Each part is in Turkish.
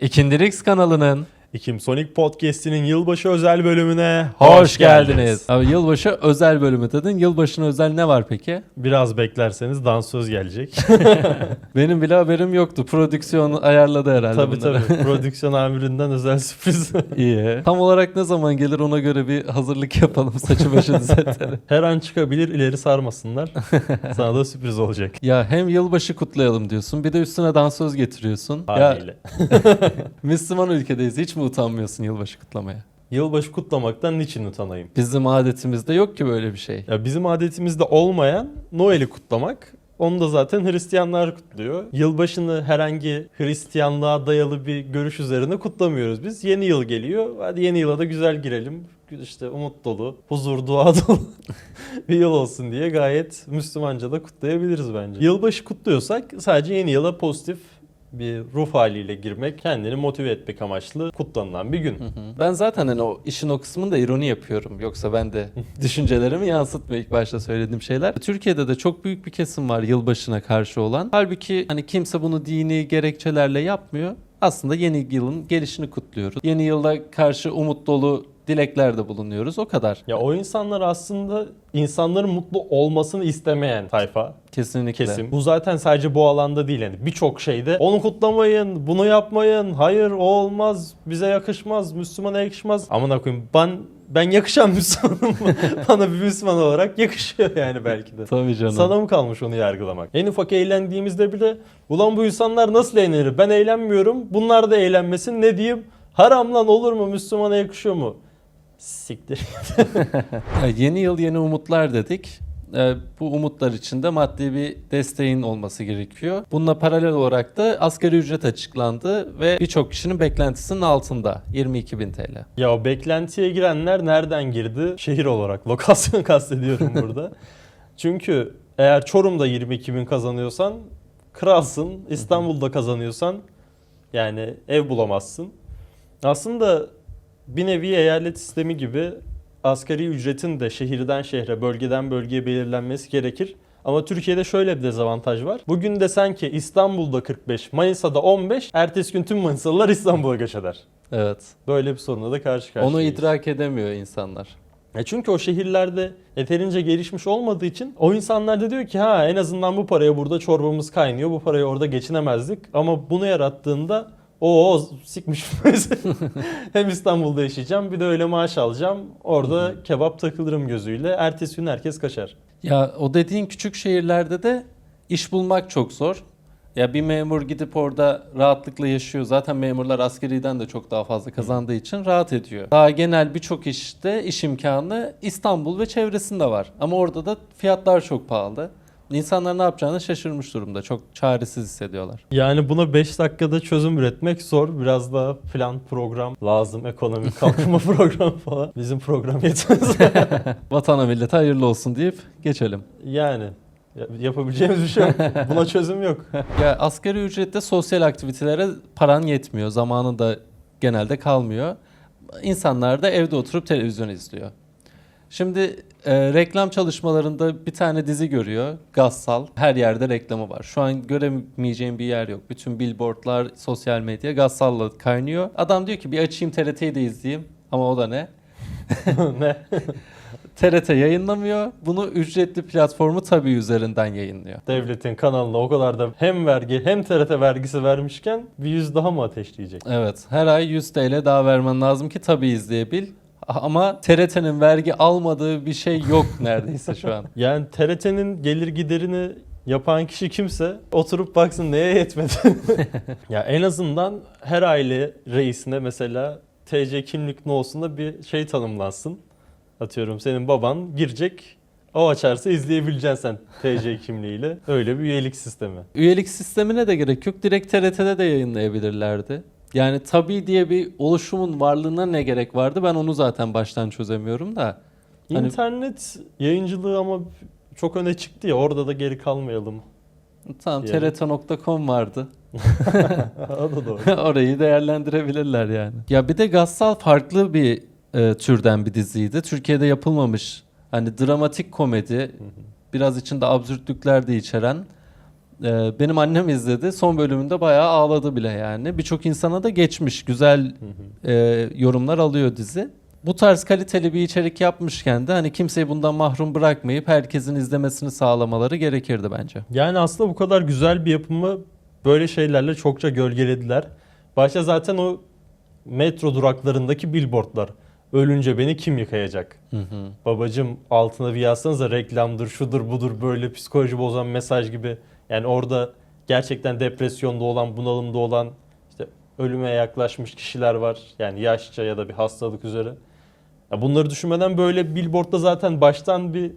İkindirix kanalının İkim Sonic Podcast'inin yılbaşı özel bölümüne hoş, geldiniz. Abi yılbaşı özel bölümü dedin. Yılbaşına özel ne var peki? Biraz beklerseniz dansöz gelecek. Benim bile haberim yoktu. Prodüksiyon ayarladı herhalde tabii bunları. tabii. Prodüksiyon amirinden özel sürpriz. İyi. Tam olarak ne zaman gelir ona göre bir hazırlık yapalım. Saçı başı düzeltelim. Her an çıkabilir ileri sarmasınlar. Sana da sürpriz olacak. ya hem yılbaşı kutlayalım diyorsun bir de üstüne dansöz getiriyorsun. Ya Haliyle. Müslüman ülkedeyiz hiç mi utanmıyorsun yılbaşı kutlamaya? Yılbaşı kutlamaktan niçin utanayım? Bizim adetimizde yok ki böyle bir şey. Ya bizim adetimizde olmayan Noel'i kutlamak. Onu da zaten Hristiyanlar kutluyor. Yılbaşını herhangi Hristiyanlığa dayalı bir görüş üzerine kutlamıyoruz biz. Yeni yıl geliyor. Hadi yeni yıla da güzel girelim. İşte umut dolu, huzur, dua dolu bir yıl olsun diye gayet Müslümanca da kutlayabiliriz bence. Yılbaşı kutluyorsak sadece yeni yıla pozitif bir ruh haliyle girmek, kendini motive etmek amaçlı kutlanılan bir gün. Ben zaten hani o işin o kısmını da ironi yapıyorum. Yoksa ben de düşüncelerimi yansıtmıyor ilk başta söylediğim şeyler. Türkiye'de de çok büyük bir kesim var yılbaşına karşı olan. Halbuki hani kimse bunu dini gerekçelerle yapmıyor. Aslında yeni yılın gelişini kutluyoruz. Yeni yılda karşı umut dolu dileklerde bulunuyoruz. O kadar. Ya o insanlar aslında insanların mutlu olmasını istemeyen tayfa. Kesinlikle. kesim. Bu zaten sadece bu alanda değil yani birçok şeyde onu kutlamayın, bunu yapmayın, hayır o olmaz, bize yakışmaz, Müslümana yakışmaz. Amına koyayım ben ben yakışan Müslümanım. Bana bir Müslüman olarak yakışıyor yani belki de. Tabii canım. Sana mı kalmış onu yargılamak? En ufak eğlendiğimizde bile ulan bu insanlar nasıl eğlenir? Ben eğlenmiyorum. Bunlar da eğlenmesin. Ne diyeyim? Haram lan olur mu? Müslümana yakışıyor mu? Siktir. Yeni yıl yeni umutlar dedik. Ee, Bu umutlar için de maddi bir desteğin olması gerekiyor. Bununla paralel olarak da asgari ücret açıklandı ve birçok kişinin beklentisinin altında 22 bin TL. Ya o beklentiye girenler nereden girdi? Şehir olarak. Lokasyon kastediyorum burada. Çünkü eğer Çorum'da 22 bin kazanıyorsan kralsın. İstanbul'da kazanıyorsan yani ev bulamazsın. Aslında bir nevi eyalet sistemi gibi asgari ücretin de şehirden şehre, bölgeden bölgeye belirlenmesi gerekir. Ama Türkiye'de şöyle bir dezavantaj var. Bugün desen ki İstanbul'da 45, Manisa'da 15, ertesi gün tüm Manisalılar İstanbul'a göç eder. Evet. Böyle bir sorunla da karşı karşıyayız. Onu idrak edemiyor insanlar. E çünkü o şehirlerde yeterince gelişmiş olmadığı için o insanlar da diyor ki ha en azından bu paraya burada çorbamız kaynıyor. Bu parayı orada geçinemezdik. Ama bunu yarattığında o sikmiş hem İstanbul'da yaşayacağım bir de öyle maaş alacağım. Orada kebap takılırım gözüyle. Ertesi gün herkes kaçar. Ya o dediğin küçük şehirlerde de iş bulmak çok zor. Ya bir memur gidip orada rahatlıkla yaşıyor. Zaten memurlar askeriden de çok daha fazla kazandığı için rahat ediyor. Daha genel birçok işte iş imkanı İstanbul ve çevresinde var. Ama orada da fiyatlar çok pahalı. İnsanlar ne yapacağını şaşırmış durumda. Çok çaresiz hissediyorlar. Yani buna 5 dakikada çözüm üretmek zor. Biraz daha plan program lazım. Ekonomik kalkınma programı falan. Bizim program yetmez. Vatana millete hayırlı olsun deyip geçelim. yani ya- yapabileceğimiz bir şey yok. Buna çözüm yok. Ya asgari ücrette sosyal aktivitelere paran yetmiyor. Zamanı da genelde kalmıyor. İnsanlar da evde oturup televizyon izliyor. Şimdi e, reklam çalışmalarında bir tane dizi görüyor. Gassal. Her yerde reklamı var. Şu an göremeyeceğim bir yer yok. Bütün billboardlar, sosyal medya Gassal'la kaynıyor. Adam diyor ki bir açayım TRT'yi de izleyeyim. Ama o da ne? ne? TRT yayınlamıyor. Bunu ücretli platformu tabii üzerinden yayınlıyor. Devletin kanalına o kadar da hem vergi hem TRT vergisi vermişken bir yüz daha mı ateşleyecek? Evet. Her ay 100 TL daha vermen lazım ki tabii izleyebil. Ama TRT'nin vergi almadığı bir şey yok neredeyse şu an. Yani TRT'nin gelir giderini yapan kişi kimse oturup baksın neye yetmedi. ya en azından her aile reisine mesela TC kimlik olsun bir şey tanımlansın. Atıyorum senin baban girecek o açarsa izleyebileceksin sen TC kimliğiyle. Öyle bir üyelik sistemi. Üyelik sistemine de gerek yok. Direkt TRT'de de yayınlayabilirlerdi. Yani tabii diye bir oluşumun varlığına ne gerek vardı ben onu zaten baştan çözemiyorum da. Hani- İnternet yayıncılığı ama çok öne çıktı ya orada da geri kalmayalım. Tamam Yani. TRT.com vardı. o da doğru. Orayı değerlendirebilirler yani. Ya bir de Gassal farklı bir e, türden bir diziydi. Türkiye'de yapılmamış. Hani dramatik komedi, biraz içinde absürtlükler de içeren Ee, benim annem izledi. Son bölümünde bayağı ağladı bile yani. Birçok insana da geçmiş. Güzel e, yorumlar alıyor dizi. Bu tarz kaliteli bir içerik yapmışken de hani kimseyi bundan mahrum bırakmayıp herkesin izlemesini sağlamaları gerekirdi bence. Yani aslında bu kadar güzel bir yapımı böyle şeylerle çokça gölgelediler. Başta zaten o metro duraklarındaki billboardlar. Ölünce beni kim yıkayacak? Hı hı. Babacım altına bir yazsanıza reklamdır, şudur budur böyle psikoloji bozan mesaj gibi. Yani orada gerçekten depresyonda olan, bunalımda olan, işte ölüme yaklaşmış kişiler var. Yani yaşça ya da bir hastalık üzere. Ya bunları düşünmeden böyle billboardda zaten baştan bir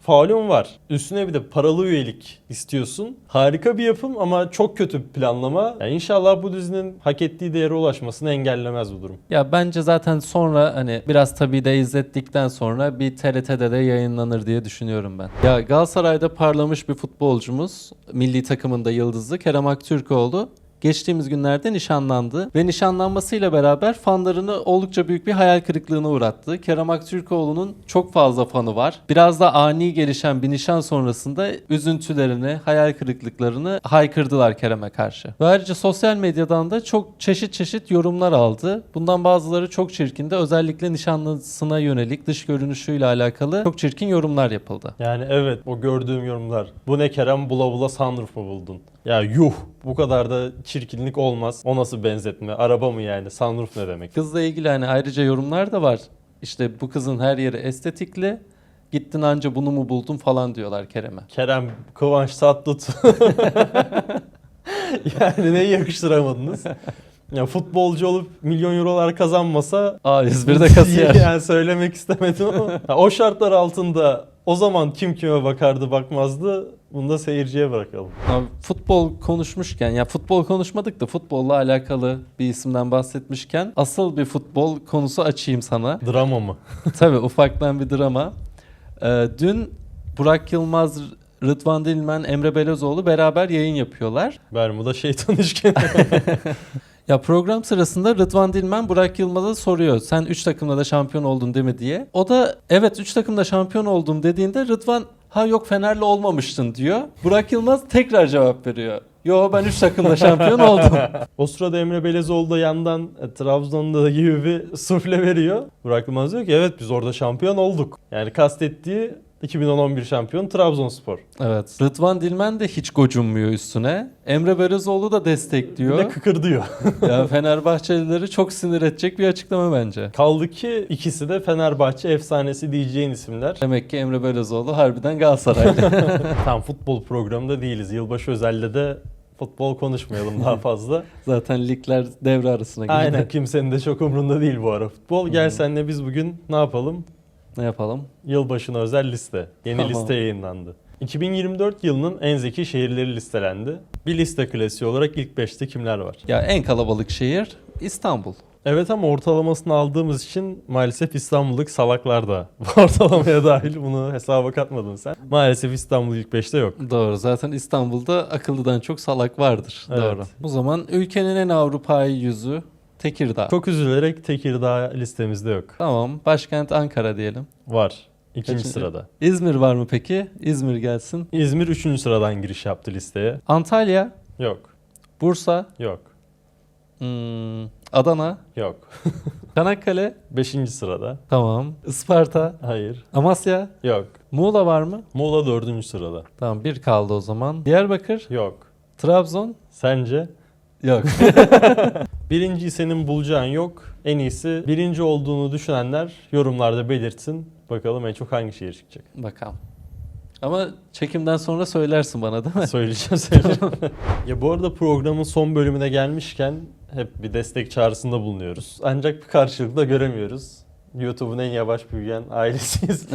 faulüm var. Üstüne bir de paralı üyelik istiyorsun. Harika bir yapım ama çok kötü bir planlama. Yani inşallah bu dizinin hak ettiği değere ulaşmasını engellemez bu durum. Ya bence zaten sonra hani biraz tabii de izlettikten sonra bir TRT'de de yayınlanır diye düşünüyorum ben. Ya Galatasaray'da parlamış bir futbolcumuz, milli takımında yıldızı Kerem Aktürkoğlu geçtiğimiz günlerde nişanlandı ve nişanlanmasıyla beraber fanlarını oldukça büyük bir hayal kırıklığına uğrattı. Kerem Aktürkoğlu'nun çok fazla fanı var. Biraz da ani gelişen bir nişan sonrasında üzüntülerini, hayal kırıklıklarını haykırdılar Kerem'e karşı. Ve ayrıca sosyal medyadan da çok çeşit çeşit yorumlar aldı. Bundan bazıları çok çirkindi. Özellikle nişanlısına yönelik dış görünüşüyle alakalı çok çirkin yorumlar yapıldı. Yani evet o gördüğüm yorumlar. Bu ne Kerem bula bula sunroof mu buldun? Ya yuh bu kadar da çirkinlik olmaz. O nasıl benzetme? Araba mı yani? Sunroof ne demek? Kızla ilgili hani ayrıca yorumlar da var. İşte bu kızın her yeri estetikli. Gittin anca bunu mu buldun falan diyorlar Kerem'e. Kerem Kıvanç Tatlıtuğ. yani neyi yakıştıramadınız? Ya futbolcu olup milyon eurolar kazanmasa A101'de kasiyer. yani söylemek istemedim ama o şartlar altında o zaman kim kime bakardı bakmazdı bunu da seyirciye bırakalım. Abi futbol konuşmuşken ya futbol konuşmadık da futbolla alakalı bir isimden bahsetmişken asıl bir futbol konusu açayım sana. Drama mı? Tabii ufaktan bir drama. Ee, dün Burak Yılmaz, Rıdvan Dilmen, Emre Belözoğlu beraber yayın yapıyorlar. Bermuda şeytan üçgeni. Ya program sırasında Rıdvan Dilmen Burak Yılmaz'a soruyor. Sen 3 takımda da şampiyon oldun değil mi diye. O da evet 3 takımda şampiyon oldum dediğinde Rıdvan ha yok Fener'le olmamıştın diyor. Burak Yılmaz tekrar cevap veriyor. Yo ben 3 takımda şampiyon oldum. O sırada Emre Belezoğlu da yandan e, Trabzon'da gibi bir sufle veriyor. Burak Yılmaz diyor ki evet biz orada şampiyon olduk. Yani kastettiği 2011 şampiyon Trabzonspor. evet. Rıdvan Dilmen de hiç gocunmuyor üstüne. Emre Belözoğlu da Bir de destekliyor. kıkırdıyor. ya Fenerbahçelileri çok sinir edecek bir açıklama bence. Kaldı ki ikisi de Fenerbahçe efsanesi diyeceğin isimler. Demek ki Emre Belözoğlu harbiden Galatasaraylı. Tam futbol programında değiliz. Yılbaşı özelde de futbol konuşmayalım daha fazla. Zaten ligler devre arasına girdi. Aynen kimsenin de çok umrunda değil bu ara futbol. Gel senle biz bugün ne yapalım? Ne yapalım? Yılbaşına özel liste. Yeni Tamam. liste yayınlandı. 2024 yılının en zeki şehirleri listelendi. Bir liste klasiği olarak ilk 5'te kimler var? Ya en kalabalık şehir İstanbul. Evet ama ortalamasını aldığımız için maalesef İstanbul'daki salaklar da bu ortalamaya dahil. Bunu hesaba katmadın sen. Maalesef İstanbul ilk 5'te yok. Doğru. Zaten İstanbul'da akıllıdan çok salak vardır. Evet. Doğru. O zaman ülkenin en Avrupa'yı yüzü Tekirdağ. Çok üzülerek Tekirdağ listemizde yok. Tamam. Başkent Ankara diyelim. Var. İkinci Kaçıncı? sırada. İzmir var mı peki? İzmir gelsin. İzmir 3. sıradan giriş yaptı listeye. Antalya, Yok. Bursa, Yok. hmm, Adana, Yok. Çanakkale. 5. sırada. Tamam. Isparta, Hayır. Amasya, Yok. Muğla var mı? Muğla 4. sırada. Tamam bir kaldı o zaman. Diyarbakır, Yok. Trabzon. Sence? Yok. Birinciyi senin bulacağın yok. En iyisi birinci olduğunu düşünenler yorumlarda belirtsin. Bakalım en çok hangi şehir çıkacak. Bakalım. Ama çekimden sonra söylersin bana değil mi? Söyleyeceğim söyleyeceğim. ya bu arada programın son bölümüne gelmişken hep bir destek çağrısında bulunuyoruz. Ancak bir karşılık da göremiyoruz. YouTube'un en yavaş büyüyen ailesiyiz.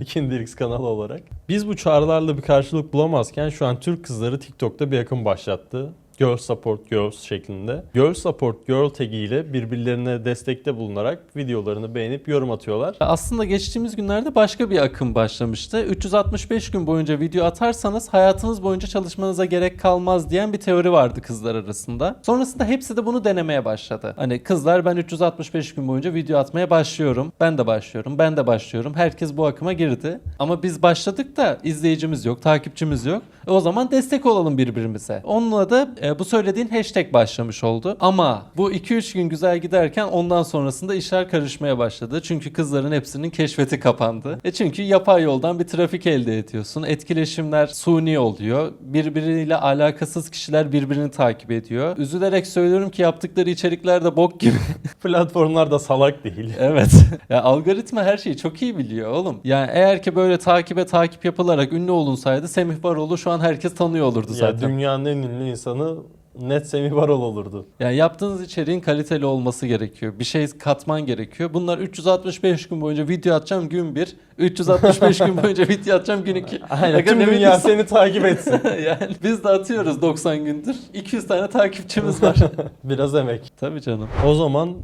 İkindirix kanalı olarak. Biz bu çağrılarla bir karşılık bulamazken şu an Türk kızları TikTok'ta bir akım başlattı. Girl Support Girls şeklinde. Girl Support Girl tagi ile birbirlerine destekte bulunarak videolarını beğenip yorum atıyorlar. Aslında geçtiğimiz günlerde başka bir akım başlamıştı. 365 gün boyunca video atarsanız hayatınız boyunca çalışmanıza gerek kalmaz diyen bir teori vardı kızlar arasında. Sonrasında hepsi de bunu denemeye başladı. Hani kızlar ben 365 gün boyunca video atmaya başlıyorum. Ben de başlıyorum. Ben de başlıyorum. Herkes bu akıma girdi. Ama biz başladık da izleyicimiz yok, takipçimiz yok. E o zaman destek olalım birbirimize. Onunla da e, bu söylediğin hashtag başlamış oldu. Ama bu 2-3 gün güzel giderken ondan sonrasında işler karışmaya başladı. Çünkü kızların hepsinin keşfeti kapandı. E çünkü yapay yoldan bir trafik elde ediyorsun. Etkileşimler suni oluyor. Birbiriyle alakasız kişiler birbirini takip ediyor. Üzülerek söylüyorum ki yaptıkları içerikler de bok gibi. Platformlar da salak değil. Evet. ya algoritma her şeyi çok iyi biliyor oğlum. Yani eğer ki böyle takibe takip yapılarak ünlü olunsaydı Semih Varol'u şu an herkes tanıyor olurdu Ya zaten. dünyanın en ünlü insanı net Semih Varol olurdu. Yani yaptığınız içeriğin kaliteli olması gerekiyor. Bir şey katman gerekiyor. Bunlar 365 gün boyunca video atacağım gün 1. 365 gün boyunca video atacağım gün 2. Aynen tüm dünya seni takip etsin. yani biz de atıyoruz 90 gündür. 200 tane takipçimiz var. Biraz emek. Tabii canım. O zaman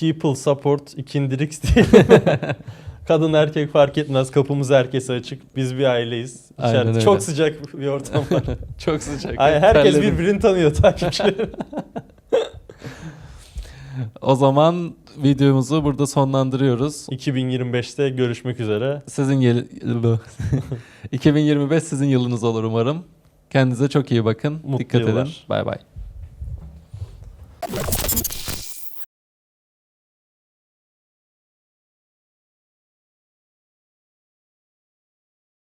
People Support ikindirix diye. Kadın erkek fark etmez kapımız herkese açık. Biz bir aileyiz. Aynen İçeride öyle. çok sıcak bir ortam var. Çok sıcak. Ay, herkes Terledim. birbirini tanıyor takipçileri. O zaman videomuzu burada sonlandırıyoruz. 2025'te görüşmek üzere. Sizin yıl 2025 sizin yılınız olur umarım. Kendinize çok iyi bakın. Mutlu Dikkat edin. yıllar. Bay bay.